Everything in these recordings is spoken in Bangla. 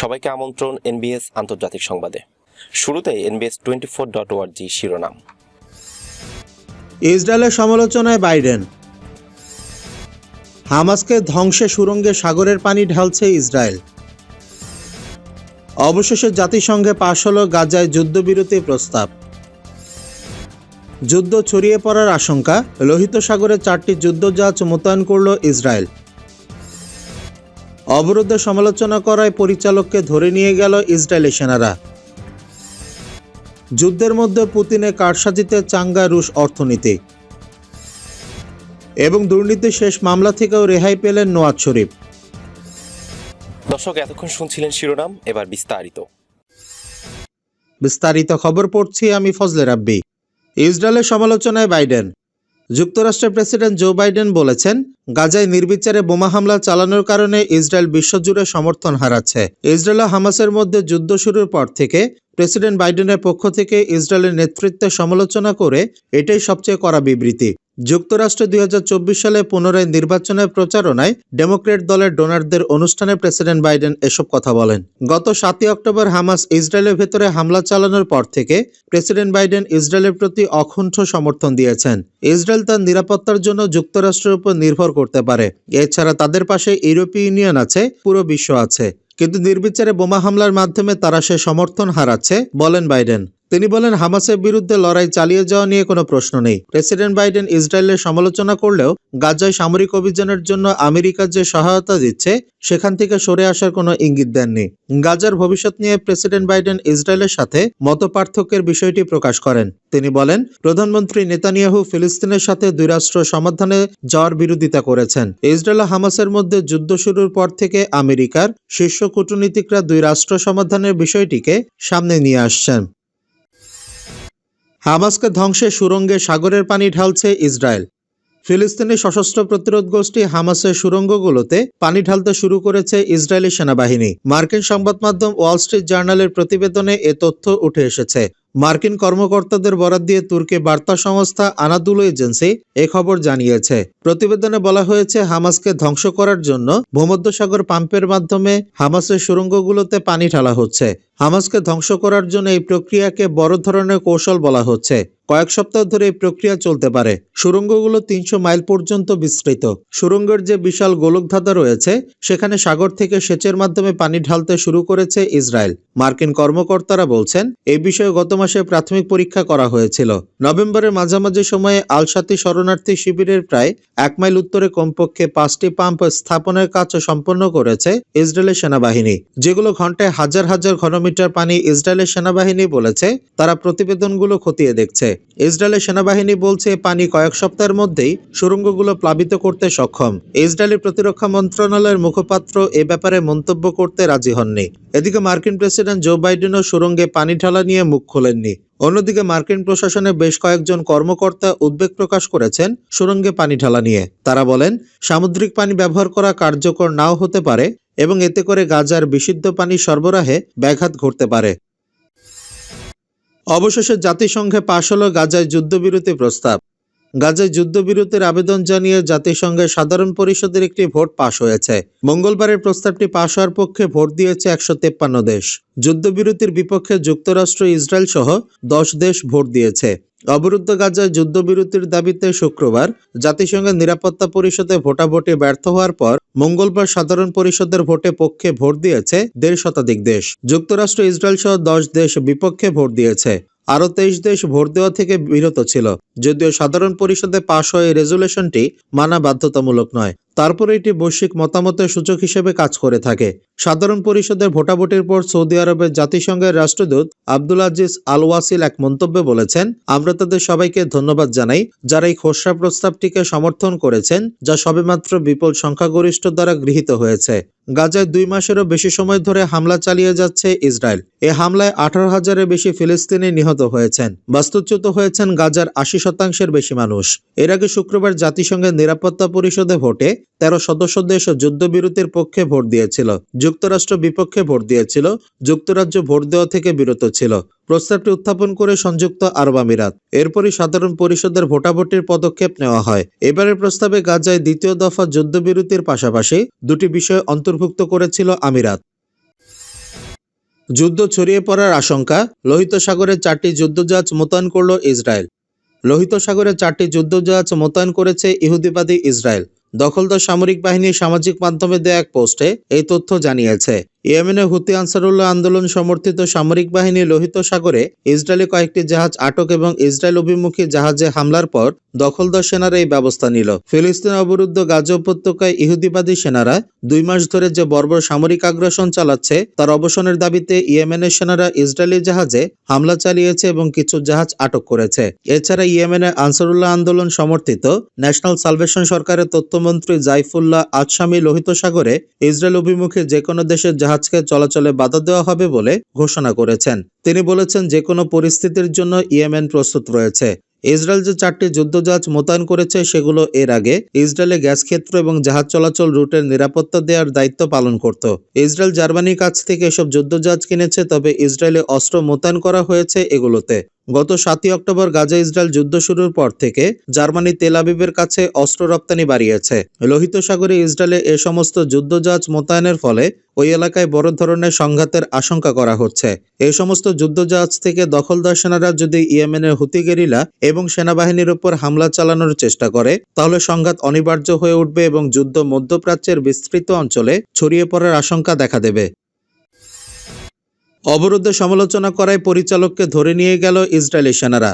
সবাইকে আমন্ত্রণ এনবিএস আন্তর্জাতিক সংবাদে। শুরুতে এনবিএস টোয়েন্টি ফোর ডট ওয়ার্জি শিরোনাম। ইসরায়েলের সমালোচনায় বাইডেন। হামাসকে ধ্বংসে সুরঙ্গে সাগরের পানি ঢালছে ইসরায়েল। অবশেষে জাতিসংঘে পাশ হল গাজায় যুদ্ধবিরতি প্রস্তাব। যুদ্ধ ছড়িয়ে পড়ার আশঙ্কা, লোহিত সাগরে চারটি যুদ্ধজাহাজ মোতায়েন করল ইসরায়েল। অবরোধে সমালোচনা করায় পরিচালককে ধরে নিয়ে গেল ইসরায়েলি সেনারা। যুদ্ধের মধ্যে পুতিনে কারসাজিতে চাঙ্গা রুশ অর্থনীতি। এবং দুর্নীতি শেষ মামলা থেকেও রেহাই পেলেন নোয়াজ শরীফ। দর্শক এতক্ষণ শুনছিলেন শিরোনাম এবার বিস্তারিত। বিস্তারিত খবর পড়ছি আমি ফজলে রাব্বি। ইসরায়েলের সমালোচনায় বাইডেন। যুক্তরাষ্ট্রের প্রেসিডেন্ট জো বাইডেন বলেছেন, গাজায় নির্বিচারে বোমা হামলা চালানোর কারণে ইসরায়েল বিশ্বজুড়ে সমর্থন হারাচ্ছে। ইসরায়েল ও হামাসের মধ্যে যুদ্ধ শুরুর পর থেকে প্রেসিডেন্ট বাইডেনের পক্ষ থেকে ইসরায়েলের নেতৃত্বে সমালোচনা করে এটাই সবচেয়ে কড়া বিবৃতি। যুক্তরাষ্ট্র দুই হাজার চব্বিশ সালে পুনরায় নির্বাচনের প্রচারণায় ডেমোক্রেট দলের ডোনারদের অনুষ্ঠানে প্রেসিডেন্ট বাইডেন এসব কথা বলেন। গত সাতই অক্টোবর হামাস ইসরায়েলের ভেতরে হামলা চালানোর পর থেকে প্রেসিডেন্ট বাইডেন ইসরায়েলের প্রতি অকুণ্ঠ সমর্থন দিয়েছেন। ইসরায়েল তার নিরাপত্তার জন্য যুক্তরাষ্ট্রের উপর নির্ভর করতে পারে। এছাড়া তাদের পাশে ইউরোপীয় ইউনিয়ন আছে, পুরো বিশ্ব আছে। কিন্তু নির্বিচারে বোমা হামলার মাধ্যমে তারা সে সমর্থন হারাচ্ছে, বলেন বাইডেন। তিনি বলেন, হামাসের বিরুদ্ধে লড়াই চালিয়ে যাওয়া নিয়ে কোনো প্রশ্ন নেই। প্রেসিডেন্ট বাইডেন ইসরায়েলের সমালোচনা করলেও গাজায় সামরিক অভিযানের জন্য আমেরিকা যে সহায়তা দিচ্ছে, সেখান থেকে সরে আসার কোনো ইঙ্গিত দেননি। গাজার ভবিষ্যৎ নিয়ে প্রেসিডেন্ট বাইডেন ইসরায়েলের সাথে মত পার্থক্যের বিষয়টি প্রকাশ করেন। তিনি বলেন, প্রধানমন্ত্রী নেতানিয়াহু ফিলিস্তিনের সাথে দুই রাষ্ট্র সমাধানে যাওয়ার বিরোধিতা করেছেন। ইসরায়েল ও হামাসের মধ্যে যুদ্ধ শুরুর পর থেকে আমেরিকার শীর্ষ কূটনীতিকরা দুই রাষ্ট্র সমাধানের বিষয়টিকে সামনে নিয়ে আসছেন। হামাসকে ধ্বংসে সুরঙ্গে সাগরের পানি ঢালছে ইসরায়েল। ফিলিস্তিনি সশস্ত্র প্রতিরোধ গোষ্ঠী হামাসের সুরঙ্গগুলোতে পানি ঢালতে শুরু করেছে ইসরায়েলি সেনাবাহিনী। মার্কিন সংবাদ মাধ্যম ওয়াল স্ট্রিট জার্নালের প্রতিবেদনে এ তথ্য উঠে এসেছে। মার্কিন কর্মকর্তাদের বরাদ দিয়ে তুর্কি বার্তা সংস্থা আনাদুলো এজেন্সি এ খবর জানিয়েছে। প্রতিবেদনে বলা হয়েছে, হামাসকে ধ্বংস করার জন্য ভূমধ্যসাগর পাম্পের মাধ্যমে হামাসের সুরঙ্গগুলোতে পানি ঢালা হচ্ছে। হামাসকে ধ্বংস করার জন্য এই প্রক্রিয়াকে বড় ধরনের কৌশল বলা হচ্ছে। কয়েক সপ্তাহ ধরে এই প্রক্রিয়া চলতে পারে। সুরঙ্গগুলো তিনশো মাইল পর্যন্ত বিস্তৃত। সুরঙ্গের যে বিশাল গোলকধাঁধা রয়েছে, সেখানে সাগর থেকে সেচের মাধ্যমে পানি ঢালতে শুরু করেছে ইসরায়েল। মার্কিন কর্মকর্তারা বলছেন এই বিষয়ে গত মাসে প্রাথমিক পরীক্ষা করা হয়েছিল। নভেম্বরের মাঝামাঝি সময়ে আলসাতি শরণার্থী শিবিরের প্রায় এক মাইল উত্তরে কমপক্ষে পাঁচটি পাম্প স্থাপনের কাজ সম্পন্ন করেছে ইসরায়েলের সেনাবাহিনী। যেগুলো ঘন্টায় হাজার হাজার ঘনমিটার পানি ইসরায়েলের সেনাবাহিনী বলেছে, তারা প্রতিবেদনগুলো খতিয়ে দেখছে। ইসরায়েলের সেনাবাহিনী বলছে, পানি কয়েক সপ্তাহের মধ্যেই সুড়ঙ্গগুলো প্লাবিত করতে সক্ষম। ইসরায়েলি প্রতিরক্ষা মন্ত্রণালয়ের মুখপাত্র এ ব্যাপারে মন্তব্য করতে রাজি হননি। এদিকে মার্কিন প্রেসিডেন্ট জো বাইডেনও সুড়ঙ্গে পানি ঢালা নিয়ে মুখ খোলেননি অন্যদিকে মার্কিন প্রশাসনে বেশ কয়েকজন কর্মকর্তা উদ্বেগ প্রকাশ করেছেন সুরঙ্গে পানি ঢালা নিয়ে। তারা বলেন, সামুদ্রিক পানি ব্যবহার করা কার্যকর নাও হতে পারে এবং এতে করে গাজার বিশুদ্ধ পানি সরবরাহে ব্যাঘাত ঘটতে পারে। অবশেষে জাতিসংঘে পাশ হল গাজায় যুদ্ধবিরতি প্রস্তাব। গাজায় যুদ্ধবিরতির আবেদন জানিয়ে জাতিসংঘের সাধারণ পরিষদের একটি ভোট পাশ হয়েছে। মঙ্গলবারের প্রস্তাবটি পাশ হওয়ার পক্ষে ভোট দিয়েছে একশো তেপ্পান্ন দেশ। যুদ্ধবিরতির বিপক্ষে যুক্তরাষ্ট্র, ইসরায়েল সহ দশ দেশ ভোট দিয়েছে। অবরুদ্ধ গাজায় যুদ্ধবিরতির দাবিতে শুক্রবার জাতিসংঘের নিরাপত্তা পরিষদে ভোটাভুটি ব্যর্থ হওয়ার পর মঙ্গলবার সাধারণ পরিষদের ভোটে পক্ষে ভোট দিয়েছে দেড় শতাধিক দেশ। যুক্তরাষ্ট্র, ইসরায়েল সহ দশ দেশ বিপক্ষে ভোট দিয়েছে। আরও তেইশ দেশ ভোট দেওয়া থেকে বিরত ছিল, যদিও সাধারণ পরিষদে পাশ হয়ে রেজুলেশনটি মানা বাধ্যতামূলক নয়। তারপরে এটি বৈশ্বিক মতামতের সূচক হিসেবে কাজ করে থাকে। সাধারণ পরিষদের ভোটাভুটির পর সৌদি আরবের জাতিসংঘের রাষ্ট্রদূত আব্দুল আজিজ আল ওয়াসিল এক মন্তব্যে বলেছেন, আমরা তাদের সবাইকে ধন্যবাদ জানাই যারা এই খসড়া প্রস্তাবটিকে সমর্থন করেছেন, যা সবেমাত্র বিপুল সংখ্যাগরিষ্ঠ দ্বারা গৃহীত হয়েছে। গাজায় দুই মাসেরও বেশি সময় ধরে হামলা চালিয়ে যাচ্ছে ইসরায়েল। এ হামলায় আঠারো হাজারের বেশি ফিলিস্তিনি নিহত হয়েছেন। বাস্তুচ্যুত হয়েছেন গাজার আশি শতাংশের বেশি মানুষ। এর আগে শুক্রবার জাতিসংঘের নিরাপত্তা পরিষদে ভোটে তেরো সদস্য দেশ যুদ্ধবিরতির পক্ষে ভোট দিয়েছিল। যুক্তরাষ্ট্র বিপক্ষে ভোট দিয়েছিল। যুক্তরাজ্য ভোট দেওয়া থেকে বিরত ছিল। প্রস্তাবটি উত্থাপন করে সংযুক্ত আরব আমিরাত। এরপরই সাধারণ পরিষদের ভোটাভুটির পদক্ষেপ নেওয়া হয়। এবারের প্রস্তাবে গাজায় দ্বিতীয় দফা যুদ্ধবিরতির পাশাপাশি দুটি বিষয় অন্তর্ভুক্ত করেছিল আমিরাত। যুদ্ধ ছড়িয়ে পড়ার আশঙ্কা, লোহিত সাগরে চারটি যুদ্ধজাহাজ মোতায়েন করল ইসরায়েল। লোহিত সাগরে চারটি যুদ্ধজাহাজ মোতায়েন করেছে ইহুদিবাদী ইসরায়েল। দখলদার সামরিক বাহিনীর সামাজিক মাধ্যমে দেয়া এক পোস্টে এই তথ্য জানিয়েছে। ইয়েমেনে হুতি আনসারুল্লাহ আন্দোলন সমর্থিত সামরিক বাহিনী লোহিত সাগরে ইসরায়েলি কয়েকটি জাহাজ আটক এবং ইসরায়েল অভিমুখী জাহাজে হামলার পর দখলদার সেনারা এই ব্যবস্থা নিল। ফিলিস্তিন অবরুদ্ধ গাজা উপত্যকায় ইহুদিবাদী সেনারা দুই মাস ধরে যে বর্বর সামরিক আগ্রাসন চালাচ্ছে, তার অবসানের দাবিতে ইয়েমেনের সেনারা ইসরায়েলি জাহাজে হামলা চালিয়েছে এবং কিছু জাহাজ আটক করেছে। এছাড়া ইয়েমেনের আনসারুল্লাহ আন্দোলন সমর্থিত ন্যাশনাল সালভেশন সরকারের তথ্যমন্ত্রী জাইফুল্লাহ আজসামি লোহিত সাগরে ইসরায়েল অভিমুখে যে কোনো দেশের জাহাজকে চলাচলে বাধা দেওয়া হবে বলে ঘোষণা করেছেন। তিনি বলেছেন যে কোনো পরিস্থিতির জন্য ইয়েমেন প্রস্তুত রয়েছে। ইসরায়েল যে চারটি যুদ্ধজাহাজ মোতায়েন করেছে, সেগুলো এর আগে ইসরায়েলে গ্যাস ক্ষেত্র এবং জাহাজ চলাচল রুটের নিরাপত্তা দেওয়ার দায়িত্ব পালন করত। ইসরায়েল জার্মানির কাছ থেকে এসব যুদ্ধজাহাজ কিনেছে, তবে ইসরায়েলে অস্ত্র মোতায়েন করা হয়েছে এগুলোতে। গত সাতই অক্টোবর গাজা ইসরায়েল যুদ্ধ শুরুর পর থেকে জার্মানি তেল আবিবের কাছে অস্ত্র রপ্তানি বাড়িয়েছে। লোহিত সাগরে ইসরায়েলে এ সমস্ত যুদ্ধজাহাজ মোতায়েনের ফলে ওই এলাকায় বড় ধরনের সংঘাতের আশঙ্কা করা হচ্ছে। এই সমস্ত যুদ্ধজাহাজ থেকে দখলদার সেনারা যদি ইয়েমেনের হুতি গেরিলা এবং সেনাবাহিনীর উপর হামলা চালানোর চেষ্টা করে, তাহলে সংঘাত অনিবার্য হয়ে উঠবে এবং যুদ্ধ মধ্যপ্রাচ্যের বিস্তৃত অঞ্চলে ছড়িয়ে পড়ার আশঙ্কা দেখা দেবে। অবরুদ্ধে সমালোচনা করায় পরিচালককে ধরে নিয়ে গেল ইসরায়েলি সেনারা।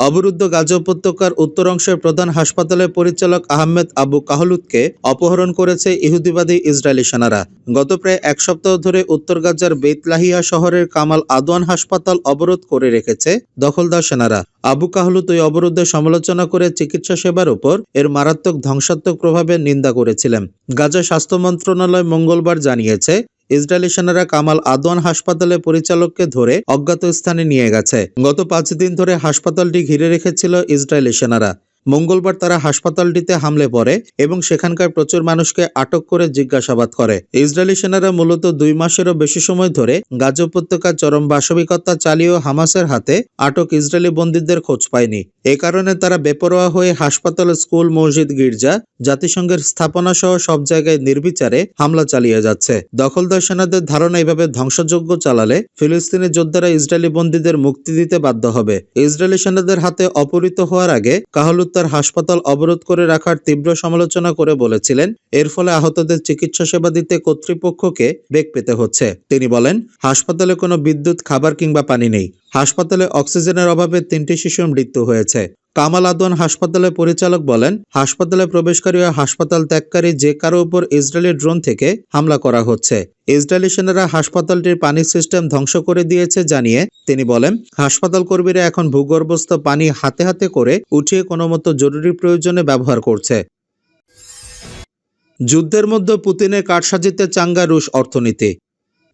অবরুদ্ধ গাজা উপত্যকার উত্তর অংশের প্রধান হাসপাতালের পরিচালক আহমেদ আবু কাহলুতকে অপহরণ করেছে ইহুদিবাদী ইসরায়েলি সেনারা। গত প্রায় এক সপ্তাহ ধরে উত্তর গাজার বেতলাহিয়া শহরের কামাল আদওয়ান হাসপাতাল অবরোধ করে রেখেছে দখলদার সেনারা। আবু কাহলুত ওই অবরোধের সমালোচনা করে চিকিৎসা সেবার উপর এর মারাত্মক ধ্বংসাত্মক প্রভাবের নিন্দা করেছিলেন। গাজা স্বাস্থ্য মন্ত্রণালয় মঙ্গলবার জানিয়েছে ইসরায়েলি কামাল আদওয়ান হাসপাতালের পরিচালককে ধরে অজ্ঞাত স্থানে নিয়ে গেছে। গত পাঁচ দিন ধরে হাসপাতালটি ঘিরে রেখেছিল ইসরায়েলি সেনারা। মঙ্গলবার তারা হাসপাতালটিতে হামলে পড়ে এবং সেখানকার প্রচুর মানুষকে আটক করে জিজ্ঞাসাবাদ করে। ইসরায়েলি সেনারা মূলত দুই মাসেরও বেশি সময় ধরে গাজ উপত্যকার চরম বাসবিকতা চালিয়েও হামাসের হাতে আটক ইসরায়েলি বন্দীদের খোঁজ পায়নি। এ কারণে তারা বেপরোয়া হয়ে হাসপাতাল, স্কুল, মসজিদ, গির্জা, জাতিসংঘের স্থাপনা সহ সব জায়গায় নির্বিচারে হামলা চালিয়ে যাচ্ছে। দখলদার সেনাদের ধারণা এভাবে ধ্বংসযজ্ঞ চালালে ফিলিস্তিনি যোদ্ধারা ইসরায়েলি বন্দীদের মুক্তি দিতে বাধ্য হবে। ইসরায়েলি সেনাদের হাতে অপহৃত হওয়ার আগে কাহলুত তার হাসপাতাল অবরোধ করে রাখার তীব্র সমালোচনা করে বলেছিলেন, এর ফলে আহতদের চিকিৎসা সেবা দিতে কর্তৃপক্ষকে বেগ পেতে হচ্ছে। তিনি বলেন, হাসপাতালে কোনো বিদ্যুৎ, খাবার কিংবা পানি নেই। হাসপাতালে অক্সিজেনের অভাবে তিনটি শিশুর মৃত্যু হয়েছে। কামাল আদওয়ান হাসপাতালের পরিচালক বলেন, হাসপাতালে প্রবেশকারী ও হাসপাতাল ত্যাগকারী যে কারও উপর ইসরায়েলি ড্রোন থেকে হামলা করা হচ্ছে। ইসরায়েলি সেনারা হাসপাতালটির পানি সিস্টেম ধ্বংস করে দিয়েছে জানিয়ে তিনি বলেন, হাসপাতাল কর্মীরা এখন ভূগর্ভস্থ পানি হাতে হাতে করে উঠিয়ে কোনো মতো জরুরি প্রয়োজনে ব্যবহার করছে। যুদ্ধের মধ্যে পুতিনের কারসাজিতে চাঙ্গা রুশ অর্থনীতি।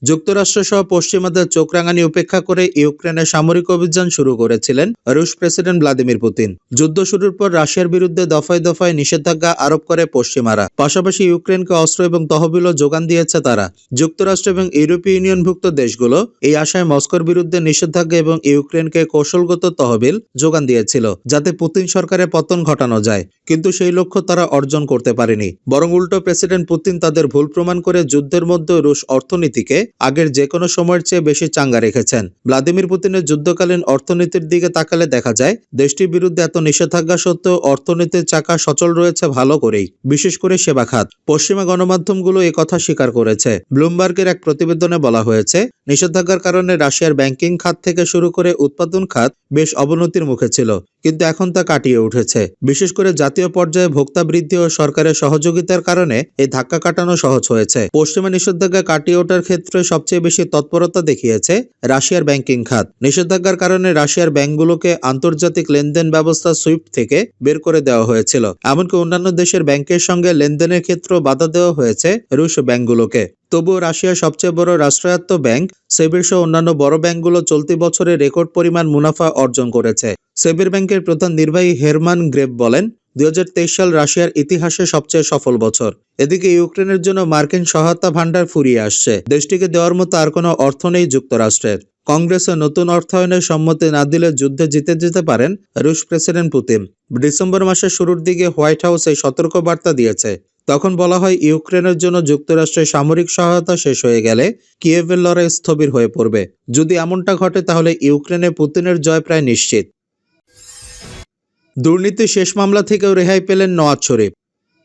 যুক্তরাষ্ট্র সহ পশ্চিমাদের চোখ রাঙানি উপেক্ষা করে ইউক্রেনের সামরিক অভিযান শুরু করেছিলেন রুশ প্রেসিডেন্ট ভ্লাদিমির পুতিন। যুদ্ধ শুরুর পর রাশিয়ার বিরুদ্ধে দফায় দফায় নিষেধাজ্ঞা আরোপ করে পশ্চিমারা। পাশাপাশি ইউক্রেনকে অস্ত্র এবং তহবিলও যোগান দিয়েছে তারা। যুক্তরাষ্ট্র এবং ইউরোপীয় ইউনিয়নভুক্ত দেশগুলো এই আশায় মস্কোর বিরুদ্ধে নিষেধাজ্ঞা এবং ইউক্রেনকে কৌশলগত তহবিল যোগান দিয়েছিল, যাতে পুতিন সরকারের পতন ঘটানো যায়। কিন্তু সেই লক্ষ্য তারা অর্জন করতে পারেনি। বরং উল্টো প্রেসিডেন্ট পুতিন তাদের ভুল প্রমাণ করে যুদ্ধের মধ্যে রুশ অর্থনীতিকে আগের যে কোনো সময়ের চেয়ে বেশি চাঙ্গা রেখেছেন। ভ্লাদিমির পুতিনের যুদ্ধকালীন অর্থনীতির দিকে তাকালে দেখা যায়, দেশটির বিরুদ্ধে এত নিষেধাজ্ঞা সত্ত্বেও অর্থনীতির চাকা সচল রয়েছে ভালো করেই, বিশেষ করে সেবা খাত। পশ্চিমা গণমাধ্যমগুলো কথা স্বীকার করেছে। ব্লুমবার্গের এক প্রতিবেদনে বলা হয়েছে, নিষেধাজ্ঞার কারণে রাশিয়ার ব্যাংকিং খাত থেকে শুরু করে উৎপাদন খাত বেশ অবনতির মুখে ছিল, কিন্তু এখন তা কাটিয়ে উঠেছে। বিশেষ করে জাতীয় পর্যায়ে ভোক্তা বৃদ্ধি ও সরকারের সহযোগিতার কারণে এই ধাক্কা কাটানো সহজ হয়েছে। পশ্চিমা নিষেধাজ্ঞা কাটিয়ে ওঠার ক্ষেত্রে সবচেয়ে বেশি তৎপরতা দেখিয়েছে রাশিয়ার ব্যাংকিং খাত। নিষেধাজ্ঞার কারণে রাশিয়ার ব্যাংকগুলোকে আন্তর্জাতিক লেনদেন ব্যবস্থা সুইফট থেকে বের করে দেওয়া হয়েছিল। এমনকি অন্যান্য দেশের ব্যাংকের সঙ্গে লেনদেনের ক্ষেত্রেও বাধা দেওয়া হয়েছে রুশ ব্যাংকগুলোকে। তবুও রাশিয়ার সবচেয়ে বড় রাষ্ট্রায়ত্ত ব্যাংক, সেবির সহ অন্যান্য বড় ব্যাংকগুলো চলতি বছরে রেকর্ড পরিমাণ মুনাফা অর্জন করেছে। সেবির ব্যাংকের প্রধান নির্বাহী হেরমান গ্রেব বলেন দুই হাজার তেইশ সাল রাশিয়ার ইতিহাসে সবচেয়ে সফল বছর। এদিকে ইউক্রেনের জন্য মার্কিন সহায়তা ভান্ডার ফুরিয়ে আসছে। দেশটিকে দেওয়ার মতো আর কোনো অর্থ নেই যুক্তরাষ্ট্রের। কংগ্রেসে নতুন অর্থায়নের সম্মতি না দিলে যুদ্ধে জিতে যেতে পারেন রুশ প্রেসিডেন্ট পুতিন। ডিসেম্বর মাসের শুরুর দিকে হোয়াইট হাউস সতর্ক বার্তা দিয়েছে। তখন বলা হয়, ইউক্রেনের জন্য যুক্তরাষ্ট্রের সামরিক সহায়তা শেষ হয়ে গেলে কিয়েভের লড়াই স্থবির হয়ে পড়বে। যদি এমনটা ঘটে, তাহলে ইউক্রেনে পুতিনের জয় প্রায় নিশ্চিত। দুর্নীতি শেষ মামলা থেকেও রেহাই পেলেন নওয়াজ শরীফ।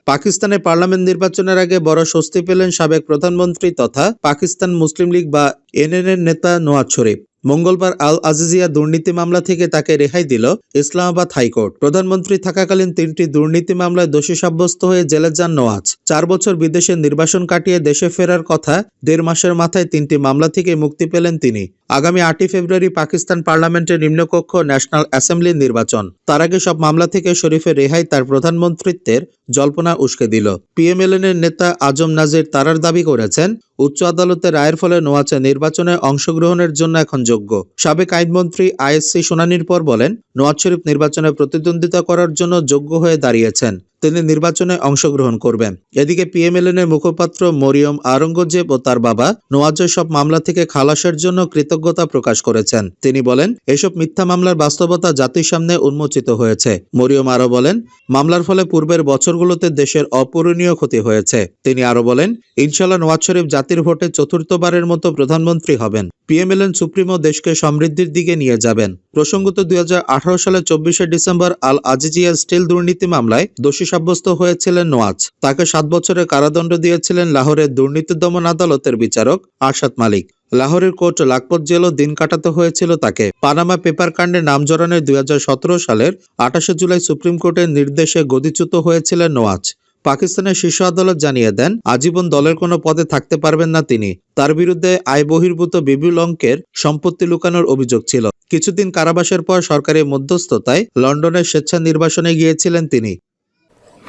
পাকিস্তানের পার্লামেন্ট নির্বাচনের আগে বড় স্বস্তি পেলেন সাবেক প্রধানমন্ত্রী তথা পাকিস্তান মুসলিম লীগ বা এনএন নেতা নওয়াজ শরীফ। মঙ্গলবার আল আজিজিয়া দুর্নীতি মামলা থেকে তাকে রেহাই দিল ইসলামাবাদ হাইকোর্ট। প্রধানমন্ত্রী থাকাকালীন তিনটি দুর্নীতি মামলায় দোষী সাব্যস্ত হয়ে জেলে যান নওয়াজ। চার বছর বিদেশে নির্বাসন কাটিয়ে দেশে ফেরার কথা দেড় মাসের মাথায় তিনটি মামলা থেকে মুক্তি পেলেন তিনি। আগামী আটই ফেব্রুয়ারি পাকিস্তান পার্লামেন্টের নিম্নকক্ষ ন্যাশনাল অ্যাসেম্বলির নির্বাচন। তার আগে সব মামলা থেকে শরীফের রেহাই তার প্রধানমন্ত্রিত্বের জল্পনা উস্কে দিল। পিএমএলএন এর নেতা আজম নাজির তারার দাবি করেছেন, উচ্চ আদালতের রায়ের ফলে নোয়াচা নির্বাচনে অংশগ্রহণের জন্য এখন যোগ্য। সাবেক আইনমন্ত্রী আইএসসি শুনানির পর বলেন, নোয়াজ শরীফ নির্বাচনে প্রতিদ্বন্দ্বিতা করার জন্য যোগ্য হয়ে দাঁড়িয়েছেন। তিনি নির্বাচনে অংশগ্রহণ করবেন। এদিকে পিএমএলএন এর মুখপাত্র মরিয়ম আরঙ্গজেব ও তার বাবা নোয়াজের সব মামলা থেকে খালাসের জন্য কৃতজ্ঞতা প্রকাশ করেছেন। তিনি বলেন, এসব মিথ্যা মামলার বাস্তবতা জাতির সামনে উন্মোচিত হয়েছে। মরিয়ম আরও বলেন, মামলার ফলে পূর্বের বছরগুলোতে দেশের অপূরণীয় ক্ষতি হয়েছে। তিনি আরও বলেন ইনশাল্লাহ নওয়াজ শরীফ জাতির ভোটে চতুর্থবারের মতো প্রধানমন্ত্রী হবেন। পিএমএলএন সুপ্রিমো দেশকে সমৃদ্ধির দিকে নিয়ে যাবেন। প্রসঙ্গত দুই সালের চব্বিশে ডিসেম্বর আল আজিজিয়া স্টিল দুর্নীতি মামলায় দোষী সাব্যস্ত হয়েছিলেন নোয়াজ। তাকে সাত বছরের কারাদণ্ড দিয়েছিলেন লাহোরের দুর্নীতি দমন আদালতের বিচারক আরশাদ মালিক। লাহোরের কোর্ট লাখপত জেলও দিন কাটাতে হয়েছিল তাকে। পানামা পেপার কাণ্ডে নাম জড়ানোর দুই সালের আঠাশে জুলাই সুপ্রিম কোর্টের নির্দেশে গদিচ্যুত হয়েছিলেন নোয়াজ। পাকিস্তানের শীর্ষ আদালত জানিয়ে দেন, আজীবন দলের কোনো পদে থাকতে পারবেন না তিনি। তার বিরুদ্ধে আয় বহির্ভূত বিপুল অঙ্কের সম্পত্তি লুকানোর অভিযোগ ছিল। কিছুদিন কারাবাসের পর সরকারি মধ্যস্থতায় লন্ডনের স্বেচ্ছা নির্বাসনে গিয়েছিলেন তিনি।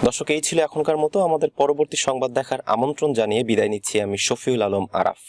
দর্শক, এই ছিল এখনকার মতো। আমাদের পরবর্তী সংবাদ দেখার আমন্ত্রণ জানিয়ে বিদায় নিচ্ছি আমি শফিউল আলম আরাফ।